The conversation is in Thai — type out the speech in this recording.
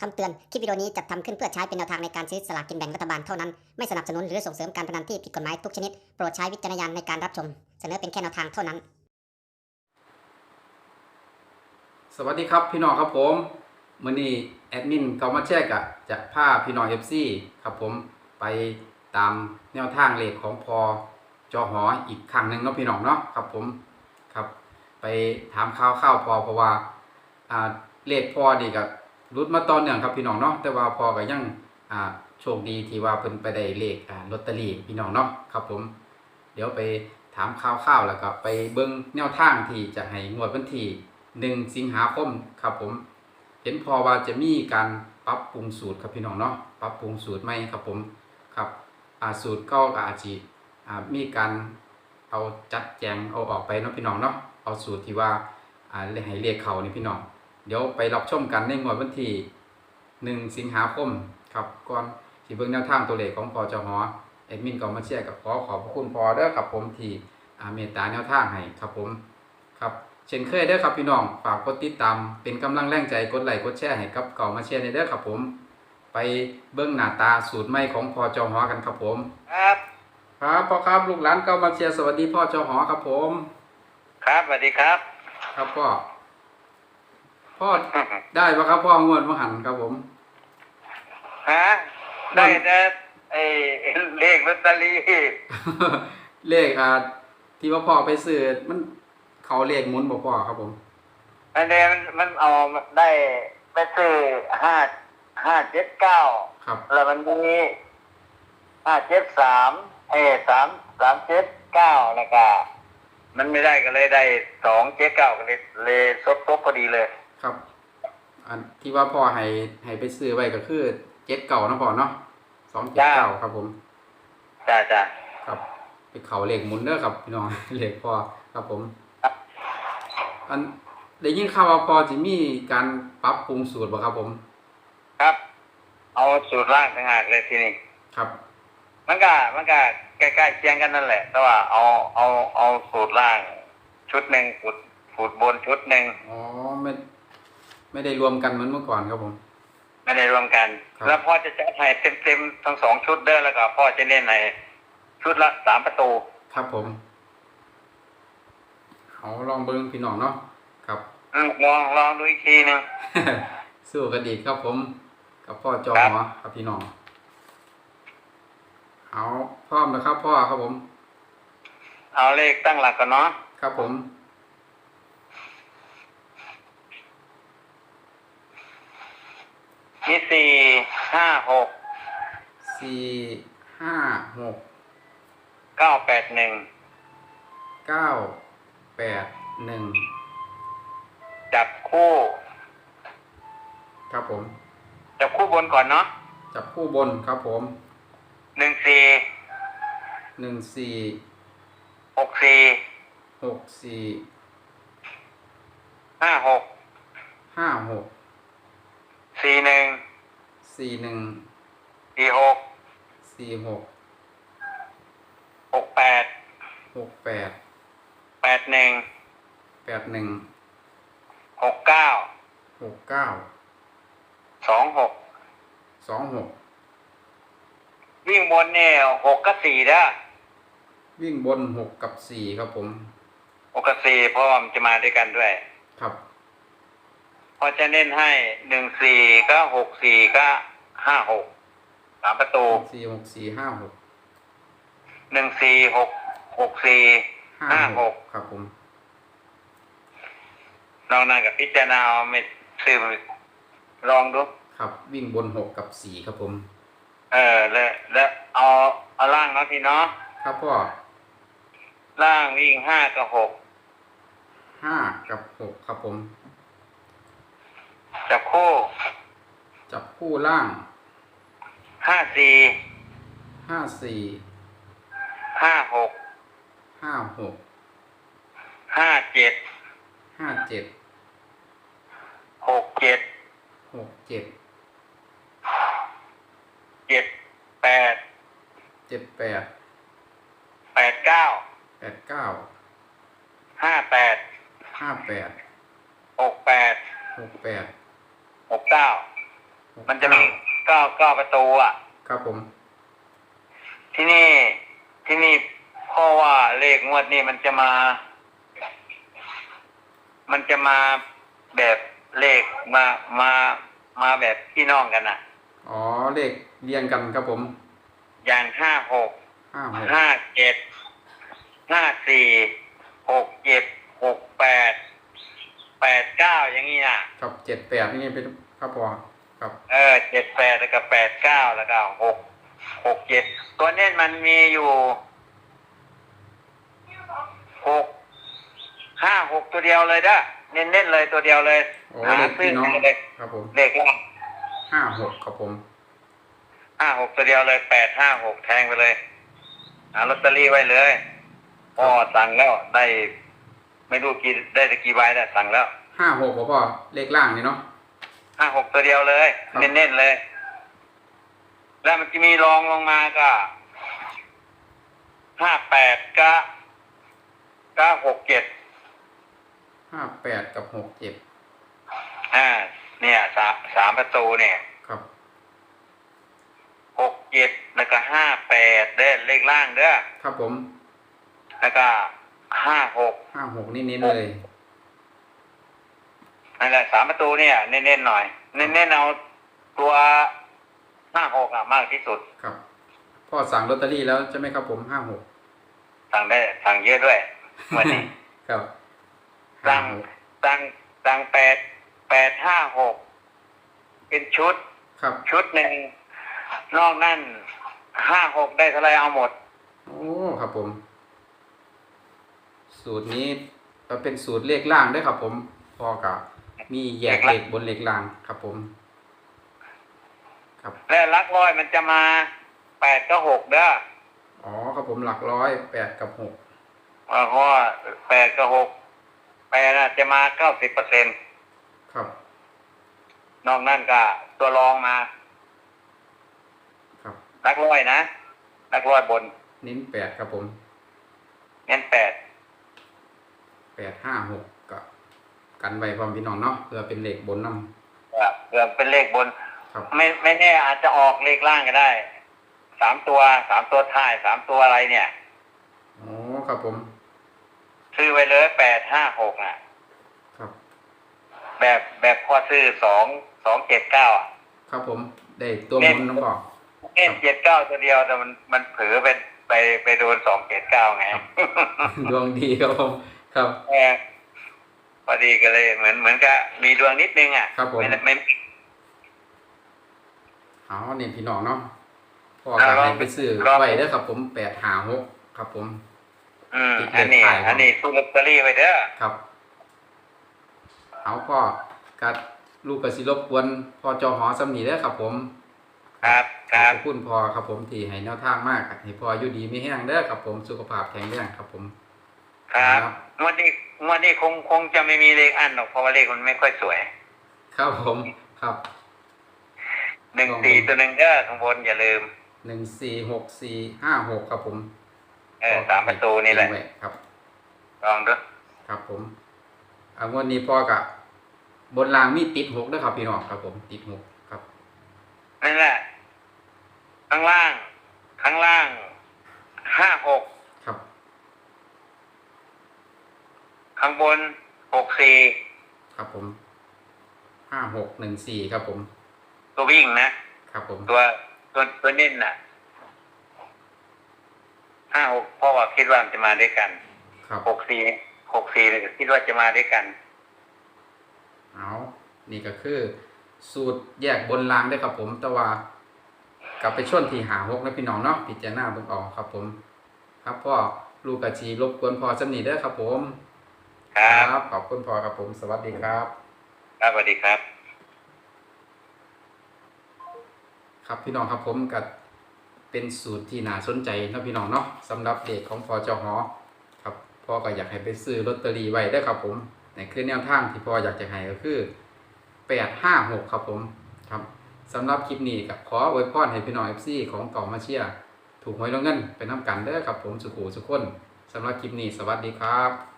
คำเตือน คลิปวิดีโอนี้จัดทำขึ้นเพื่อใช้เป็นแนวทางในการซื้อสลากกินแบ่งรัฐบาลเท่านั้น ไม่สนับสนุนหรือส่งเสริมการพนันที่ผิดกฎหมายทุกชนิด โปรดใช้วิจารณญาณในการรับชม เสนอเป็นแค่แนวทางเท่านั้น สวัสดีครับพี่น้องครับผมมื่อนี้แอดมินเกามาแช่กะจะพาพี่น้องเอฟซีครับผมไปตามแนวทางเลขของพอจอหออีกครั้งหนึ่งเนาะพี่น้องเนาะครับผมครับ ไปถามข่าวข้าวพอเพราะว่าอ่าเลขพอนี่ก็ รุดมาตอนเนื่องครับพี่น้องเนาะแต่ว่าพอก็ยังอ่าโชคดีที่ว่าเพิ่นไปได้เลขอ่าลอตเตอรี่พี่น้องเนาะครับผม เดี๋ยวไปถามข่าวข้าวแล้วก็ไปเบิ่งแนวทางที่จะให้งวดวันที่หนึ่งสิงหาคมครับผม เห็นพอว่าจะมีการปรับปรุงสูตรครับพี่น้องเนาะปรับปรุงสูตรใหมครับผมครับอาสูตรก็อาจจะมีการเอาจัดแจงเอาออกไปเนาะพี่น้องเนาะเอาสูตรที่ว่าอ่าให้เรียกเขานี่พี่น้อง เดี๋ยวไปรับชมกันในงวดวันที่หนึ่งสิงหาคมครับก่อนที่เบิ่งแนวทางตัวเลขของพอจหอแอดมินก็มาแชร์กับขอขอบพระคุณพอเด้อครับผมที่อ่าเมตตาแนวทางให้ครับผมครับเช่นเคยเด้อครับพี่น้องฝากกดติดตามเป็นกำลังแรงใจกดไลค์กดแชร์ให้กับเก่ามาแชร์ในเด้อครับผม ไปเบิ้งหน้าตาสูตรใหม่ของพอจอหอกันครับผมครับครับพ่อครับลูกหลานเก่ามาเชียร์สวัสดีพ่อจอหอครับผม ครับสวัสดีครับ ครับพ่อ พ่อได้ปะครับพ่องวดมหันครับผม ฮะ ได้แต่ไอ้เลขลอตเตอรี่เลขอ่าที่ว่าพ่อไปซื้อมันเขาเลขหมุนบ่พ่อครับผมอันนี้มันมันเอาได้ไปซื้อห้าห้าเจ็ดเก้าครับแล้วมันมีห้าเจ็ดสามเอ้สามสามเจ็ดเก้าแล้วก็มันไม่ได้ก็เลยได้สองเจ็ดเก้าก็เลยเลยซดตบพอดีเลย ครับ อันที่ว่าพ่อให้ให้ไปซื้อไว้ก็คือเจ็ดเก่านะพ่อเนาะสองเจ็ดเก้าครับผมจ้าจ้าครับไปเขาเหล็กหมุนเด้อครับพี่น้องเหล็กพอครับผมครับอันได้ยินข่าวว่าพอจะมีการปรับปรุงสูตรบ่ครับผม ครับ เอาสูตรล่างต่างหากเลยทีนี้ครับ มันก็มันก็ใกล้ๆเคียงกันนั่นแหละ แต่ว่าเอาเอาเอาสูตรล่าง ชุดหนึ่งสูตรสูตรบนชุดหนึ่งอ๋อไม่ ไม่ได้รวมกันเหมือนเมื่อก่อนครับผม ไม่ได้รวมกัน ครับแล้วพ่อจะจัดให้เต็มๆทั้งสองชุดเด้อแล้วก็พ่อจะเล่นในชุดละสามประตู ครับผมเอาลองเบิ้งพี่น้องเนาะครับ อืมลองลองดูอีกทีหนึง สู้กันอีกครับผม กับพ่อจอครับหอครับพี่น้องเอาพร้อมนะครับพ่อครับผม เอาเลขตั้งหลักก่อนเนาะครับผม มีสี่ห้าหกสี่ห้าหกเก้าแปดหนึ่งเก้าแปดหนึ่งจับคู่ ครับผม จับคู่บนก่อนเนาะจับคู่บนครับผมหนึ่งสี่หนึ่งสี่หกสี่หกสี่ห้าหกห้าหก สี่หนึ่งสี่หนึ่งสี่หกสี่หกหกแปดหกแปดแปดหนึ่งแปดหนึ่งหกเก้าหกเก้าสองหกสองหกวิ่งบนเนี่ยหกกับสี่เด้อวิ่งบนหกกับสี่ครับผมหกกับสี่เพราะว่ามันจะมาด้วยกันด้วย ครับ พอจะเน้นให้หนึ่งสี่ก็หกสี่ก็ห้าหกสามประตูสี่หกสี่ห้าหกหนึ่งสี่หกหกสี่ห้าหกครับผมลองนั่งกับพิจารณาเอาไม่ซื้อลองดู ครับ วิ่งบนหกกับสี่ครับผม เออแล้วแล้วเอาเอาล่างเนาะพี่เนาะครับพ่อล่างวิ่งห้ากับหกห้ากับหกครับผม จับคู่จับคู่ล่างห้าสี่ห้าสี่ห้าหกห้าหกห้าเจ็ดห้าเจ็ดหกเจ็ดหกเจ็ดเจ็ดแปดเจ็ดแปดแปดเก้าแปดเก้าห้าแปดห้าแปดหกแปดหกแปด หกเก้ามันจะมีเก้าเก้าประตูอะ ครับผม ที่นี่ที่นี่เพราะว่าเลขงวดนี้มันจะมา มันจะมาแบบเลขมามามาแบบพี่น้องกันอะ อ๋อเลขเรียงกันครับผม อย่างห้าหกห้าหกห้าเจ็ดห้าสี่หกเจ็ดหกแปด แปดเก้าอย่างนี้นะครับเจ็ดแปดนี่เป็นครับพอครับ เออเจ็ดแปดแล้วก็แปดเก้าแล้วก็หกหกเจ็ดตัวเน้นมันมีอยู่หกห้าหกตัวเดียวเลยเด้อเน้นๆเลยตัวเดียวเลยโอ้หาเลขซื้อพี่น้องเลยครับผมเลขล่างห้าหกครับผมห้าหกตัวเดียวเลยแปดห้าหกแทงไปเลยหาลอตเตอรี่ไว้เลยพ่อสั่งแล้วได้ ไม่รู้กี่ได้แต่กี่ใบแต่สั่งแล้วห้าหกพ่อพ่อเลขล่างนี่เนาะห้าหกตัวเดียวเลยครับเน้นๆเลย แล้วมันจะมีรองลงมาก็ห้าแปดก็ก็หกเจ็ดห้าแปดกับหกเจ็ดอ่า เนี่ยสามสามประตูเนี่ย ครับหกเจ็ดแล้วก็ห้าแปดเด้อเลขล่างเด้อครับผม แล้วก็ ห้าหกห้าหกนี่เน้นเลยนั่นแหละสามประตูเนี่ย เน้นๆหน่อย เน้นๆเอาตัวห้าหกอะมากที่สุด ครับ พ่อสั่งลอตเตอรี่แล้วใช่ไหมครับผมห้าหกสั่งได้สั่งเยอะด้วยวันนี้ครับสั่งห้าหกสั่งสั่งแปดแปดห้าหกเป็นชุด ครับ ชุดหนึ่งนอกนั่นห้าหกได้เท่าไรเอาหมด โอ้ ครับผม สูตรนี้เอ่อเป็นสูตรเลขล่างด้วยครับผมพอกับมีแยกเลขบนเลขล่างครับผม ครับและลักร้อยมันจะมาแปดก็หกเด้ออ๋อครับผมหลักร้อยแปดกับหกเพราะว่าแปดก็หกแปดน่ะจะมาเก้าสิบเปอร์เซ็นครับ นอกนั่นก็ตัวรองมา ครับลักร้อยนะลักร้อยบนเน้นแปดครับผม เน้นแปด แปดห้าหกกับกันไว้พร้อมพี่น้องเนาะเพื่อเป็นเลขบนนำเกือบเป็นเลขบน ครับ ไม่ไม่แน่อาจจะออกเลขล่างก็ได้สามตัวสามตัวท้ายสามตัวอะไรเนี่ยอ๋อครับผม ซื้อไว้เลยแปดห้าหกน่ะ ครับ แบบแบบพอซื้อสองสองเจ็ดเก้าอะ ครับผม ได้ตัวหมุนน้องพ่อเล่นเจ็ดเก้าตัวเดียวแต่มันมันเผลอไปไปไปโดนสองเจ็ดเก้าไง ดวงดีครับผม ครับเออพอดีก็เลย เหมือนเหมือนกับมีดวงนิดนึงอะครับผมไม่ได้ไม่เอาเนี่ยพี่น้องเนาะพ่ออ่าก็ลองให้ไปซื้อลองไว้เด้อครับ ผมแปดหาหกครับผม อืมติดเลขอันนี้ท้ายอันนี้ซื้อลอตเตอรี่ไว้เด้อครับ เอาพ่อกัดลูกกระสิรบกวนพ่อจอหอสำนีเด้อครับผม ครับคขรัอบบคุณพ่อครับผมที่ให้แนวทางมากให้พ่ออยู่ดีไม่แห้งเด้อครับผมสุขภาพแข็งแรงครับผม ครับครับงวดนี้งวดนี้คงคงจะไม่มีเลขอันหรอกเพราะว่าเลขมันไม่ค่อยสวย ครับผมครับหนึ่งลองดูสี่ตัวหนึ่งเด้อข้างบนอย่าลืมหนึ่งสี่หกสี่ห้าหกครับผม เออสามประตูนี่แหละไว้ครับลองดูครับผมอ่างวดนี้พ่อกับบนรางมีติดหกด้วยครับพี่น้องครับผมติดหกครับนั่นแหละข้างล่าง ข้างล่างห้าหก ครับ ข้างบนหกสี่ครับผมห้าหกหนึ่งสี่ครับผม ตัววิ่งนะ ครับผม ตัวตัวตัวเน้นน่ะห้าหกเพราะว่าคิดว่ามันจะมาด้วยกันครับหกสี่หกสี่คิดว่าจะมาด้วยกัน เอานี่ก็คือ สูตรแยกบนรางได้อครับผมแต่ว่ากลับไปช่วงที่หาหกนะพี่น้องเนาะพิจารณาเบิ่งเออกครับผม ครับพ่อลูกกะจีรบกวนพ่อจำนีเด้อครับผม ครับ ขอบคุณพ่อครับผม สวัสดีครับ ครับสวัสดีครับ ครับพี่น้องครับผมกับเป็นสูตรที่น่าสนใจนะพี่น้องเนาะสำหรับเด็กของพอเจ้าหอครับพ่อก็อยากให้ไปซื้อลอตเตอรี่ไว้ได้อครับผมในคือแนวทางที่พ่ออยากจะให้ก็คือแปดห้าหกครับผมครับสำหรับคลิปนี้กับขออวยพรให้พี่น้องเอฟซีของเก่ามาเชียร์ถูกหวยรางวัลเป็นน้ำกันเด้อครับผมสุขูสุขคนสำหรับคลิปนี้สวัสดีครับ